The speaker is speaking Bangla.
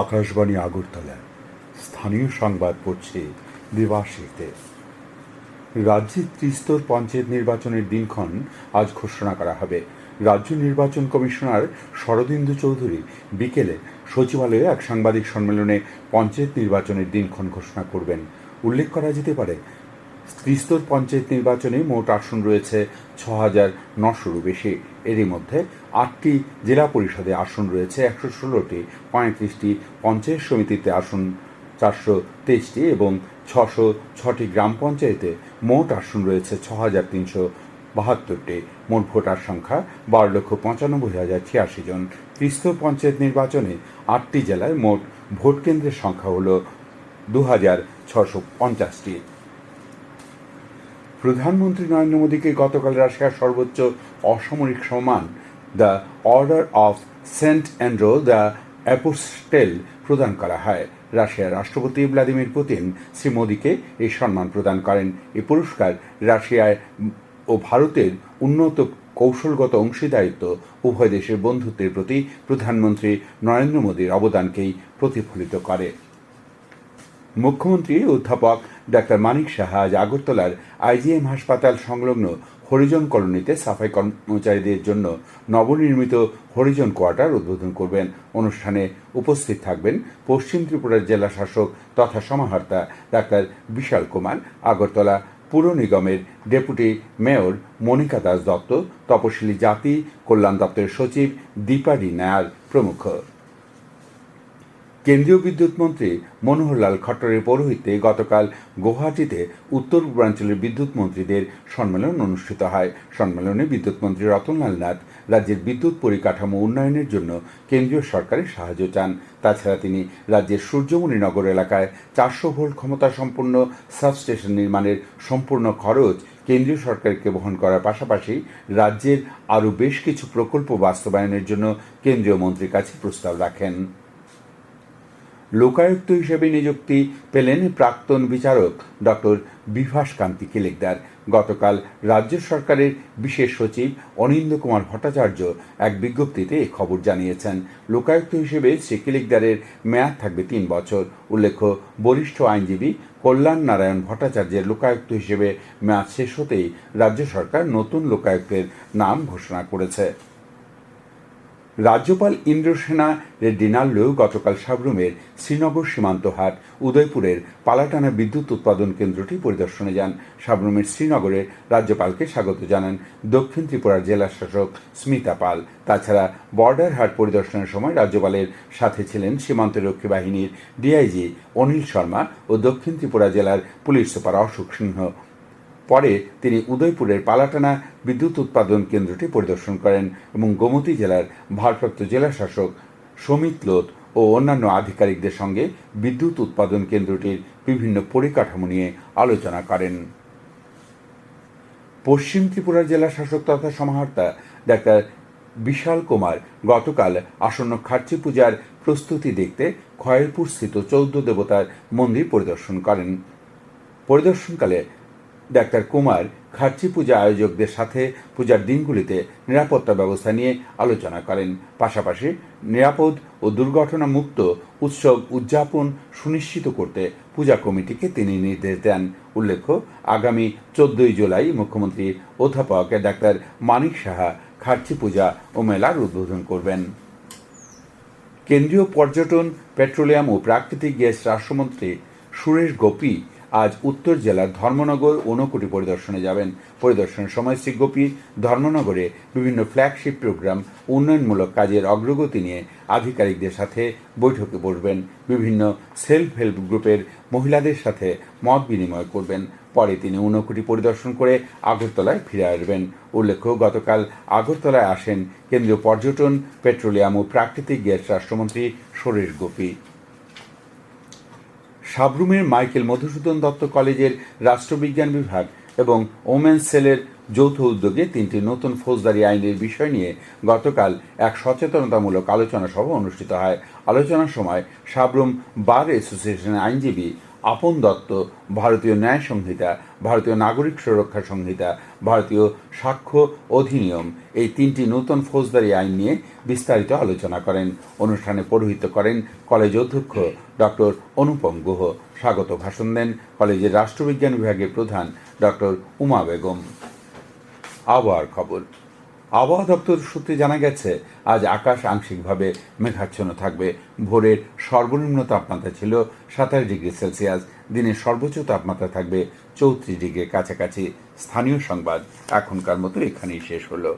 আকাশবাণী আগরতলা স্থানীয় সংবাদ পড়ছে দেবাশিসদের রাজ্যে ত্রিস্তর পঞ্চায়েত নির্বাচনের দিনক্ষণ আজ ঘোষণা করা হবে। রাজ্য নির্বাচন কমিশনার শরদিন্দু চৌধুরী বিকেলে সচিবালয়ে এক সাংবাদিক সম্মেলনে পঞ্চায়েত নির্বাচনের দিনক্ষণ ঘোষণা করবেন। উল্লেখ করা যেতে পারে ত্রিস্তর পঞ্চায়েত নির্বাচনে মোট আসন রয়েছে ছ হাজার নশোরও বেশি। এরই মধ্যে আটটি জেলা পরিষদে আসন রয়েছে একশো ষোলোটি, পঁয়ত্রিশটি পঞ্চায়েত সমিতিতে আসন, চারশো তেইশটি এবং ছশো ছটি গ্রাম পঞ্চায়েতে মোট আসন রয়েছে ছ হাজার তিনশো বাহাত্তরটি। মোট ভোটার সংখ্যা বারো লক্ষ পঁচানব্বই হাজার ছিয়াশি জন। ত্রিস্তর পঞ্চায়েত নির্বাচনে আটটি জেলায় মোট ভোট কেন্দ্রের সংখ্যা হল দু হাজার ছশো পঞ্চাশটি। প্রধানমন্ত্রী নরেন্দ্র মোদীকে গতকাল রাশিয়ার সর্বোচ্চ অসামরিক সম্মান the order of saint Andrew, the apostle প্রদান করা হয়। রাশিয়ার রাষ্ট্রপতি ভ্লাদিমির পুতিন শ্রী মোদীকে এই সম্মান প্রদান করেন। এই পুরস্কার রাশিয়ায় ও ভারতের উন্নত কৌশলগত অংশীদারিত্ব, উভয় দেশের বন্ধুত্বের প্রতি প্রধানমন্ত্রী নরেন্দ্র মোদীর অবদানকেই প্রতিফলিত করে। মুখ্যমন্ত্রী অধ্যাপক ডাক্তার মানিক সাহা আজ আগরতলার আইজিএম হাসপাতাল সংলগ্ন হরিজন কলোনিতে সাফাই কর্মচারীদের জন্য নবনির্মিত হরিজন কোয়ার্টার উদ্বোধন করবেন। অনুষ্ঠানে উপস্থিত থাকবেন পশ্চিম ত্রিপুরার জেলা শাসক তথা সমাহর্তা ডাক্তার বিশাল কুমার, আগরতলা পুর নিগমের ডেপুটি মেয়র মনিকা দাস দত্ত, তপশিলি জাতি কল্যাণ দপ্তরের সচিব দীপাডি নায়ার প্রমুখ। কেন্দ্রীয় বিদ্যুৎ মন্ত্রী মনোহরলাল খট্টরের পৌরোহিত্যে গতকাল গুয়াহাটিতে উত্তর পূর্বাঞ্চলের বিদ্যুৎ মন্ত্রীদের সম্মেলন অনুষ্ঠিত হয়। সম্মেলনে বিদ্যুৎ মন্ত্রী রতনলাল নাথ রাজ্যের বিদ্যুৎ পরিকাঠামো উন্নয়নের জন্য কেন্দ্রীয় সরকারের সাহায্য চান। তাছাড়া তিনি রাজ্যের সূর্যমণি নগর এলাকায় চারশো ভোল্ট ক্ষমতা সম্পন্ন সাবস্টেশন নির্মাণের সম্পূর্ণ খরচ কেন্দ্রীয় সরকারকে বহন করার পাশাপাশি রাজ্যের আরও বেশ কিছু প্রকল্প বাস্তবায়নের জন্য কেন্দ্রীয় মন্ত্রীর কাছে প্রস্তাব রাখেন। লোকায়ুক্ত হিসেবে নিযুক্তি পেলেন প্রাক্তন বিচারক ডক্টর বিভাস কান্তি কেলেকদার। গতকাল রাজ্য সরকারের বিশেষ সচিব অনিন্দ কুমার ভট্টাচার্য এক বিজ্ঞপ্তিতে এ খবর জানিয়েছেন। লোকায়ুক্ত হিসেবে শ্রী কেলেকদারের মেয়াদ থাকবে তিন বছর। উল্লেখ্য, বরিষ্ঠ আইনজীবী কল্যাণ নারায়ণ ভট্টাচার্যের লোকায়ুক্ত হিসেবে মেয়াদ শেষ হতেই রাজ্য সরকার নতুন লোকায়ুক্তের নাম ঘোষণা করেছে। রাজ্যপাল ইন্দ্রসেনা রেড্ডি নাল্লু গতকাল সাবরুমের শ্রীনগর সীমান্ত হাট, উদয়পুরের পালাটানা বিদ্যুৎ উৎপাদন কেন্দ্রটি পরিদর্শনে যান। সাবরুমের শ্রীনগরে রাজ্যপালকে স্বাগত জানান দক্ষিণ ত্রিপুরার জেলা শাসক স্মিতা পাল। তাছাড়া বর্ডার হাট পরিদর্শনের সময় রাজ্যপালের সাথে ছিলেন সীমান্তরক্ষী বাহিনীর ডিআইজি অনিল শর্মা ও দক্ষিণ ত্রিপুরা জেলার পুলিশ সুপার অশোক সিংহ। পরে তিনি উদয়পুরের পালাটানা বিদ্যুৎ উৎপাদন কেন্দ্রটি পরিদর্শন করেন এবং গোমতী জেলার ভারপ্রাপ্ত জেলা শাসক সমিত লোধ ও অন্যান্য আধিকারিকদের সঙ্গে বিদ্যুৎ উৎপাদন কেন্দ্রটির বিভিন্ন পরিকাঠামো নিয়ে আলোচনা করেন। পশ্চিম ত্রিপুরার জেলা শাসক তথা সমাহর্তা ডাক্তার বিশাল কুমার গতকাল আসন্ন খার্চি পূজার প্রস্তুতি দেখতে খয়েরপুর স্থিত চৌদ্দ দেবতার মন্দির পরিদর্শন করেন। পরিদর্শনকালে ডাক্তার কুমার খার্চি পূজা আয়োজকদের সাথে পূজার দিনগুলিতে নিরাপত্তা ব্যবস্থা নিয়ে আলোচনা করেন। পাশাপাশি নিরাপদ ও দুর্ঘটনা মুক্ত উৎসব উদযাপন সুনিশ্চিত করতে পূজা কমিটিকে তিনি নির্দেশ দেন। উল্লেখ্য, আগামী চোদ্দই জুলাই মুখ্যমন্ত্রী অধ্যাপক ডাক্তার মানিক সাহা খার্চি পূজা ও মেলার উদ্বোধন করবেন। কেন্দ্রীয় পর্যটন, পেট্রোলিয়াম ও প্রাকৃতিক গ্যাস রাষ্ট্রমন্ত্রী সুরেশ গোপী আজ উত্তর জেলার ধর্মনগর ঊনকোটি পরিদর্শনে যাবেন। পরিদর্শনের সময় শ্রী গোপী ধর্মনগরে বিভিন্ন ফ্ল্যাগশিপ প্রোগ্রাম উন্নয়নমূলক কাজের অগ্রগতি নিয়ে আধিকারিকদের সাথে বৈঠকে বসবেন। বিভিন্ন সেলফ হেল্প গ্রুপের মহিলাদের সাথে মত বিনিময় করবেন। পরে তিনি ঊনকোটি পরিদর্শন করে আগরতলায় ফিরে আসবেন। উল্লেখ্য, গতকাল আগরতলায় আসেন কেন্দ্রীয় পর্যটন, পেট্রোলিয়াম ও প্রাকৃতিক গ্যাস রাষ্ট্রমন্ত্রী সুরেশ গোপী। সাবরুমের মাইকেল মধুসূদন দত্ত কলেজের রাষ্ট্রবিজ্ঞান বিভাগ এবং ওমেন সেলের যৌথ উদ্যোগে তিনটি নতুন ফৌজদারি আইনের বিষয় নিয়ে গতকাল এক সচেতনতামূলক আলোচনা সভা অনুষ্ঠিত হয়। আলোচনার সময় সাবরুম বার অ্যাসোসিয়েশনের আইনজীবী আপন দত্ত, ভারতীয় ন্যায় সংহিতা, ভারতীয় নাগরিক সুরক্ষা সংহিতা, ভারতীয় সাক্ষ্য অধিনিয়ম এই তিনটি নতুন ফৌজদারি আইন নিয়ে বিস্তারিত আলোচনা করেন। অনুষ্ঠানে পৌরোহিত্য করেন কলেজ অধ্যক্ষ ডক্টর অনুপম গুহ। স্বাগত ভাষণ দেন কলেজের রাষ্ট্রবিজ্ঞান বিভাগের প্রধান ডক্টর উমা বেগম। আবহাওয়ার খবর। আবহাওয়া দপ্তর সূত্রে জানা গেছে, আজ আকাশ আংশিকভাবে মেঘাচ্ছন্ন থাকবে। ভোরের সর্বনিম্ন তাপমাত্রা ছিল সাতাশ ডিগ্রি সেলসিয়াস। দিনের সর্বোচ্চ তাপমাত্রা থাকবে চৌত্রিশ ডিগ্রির কাছাকাছি। স্থানীয় সংবাদ এখনকার মতো এখানেই শেষ হলো।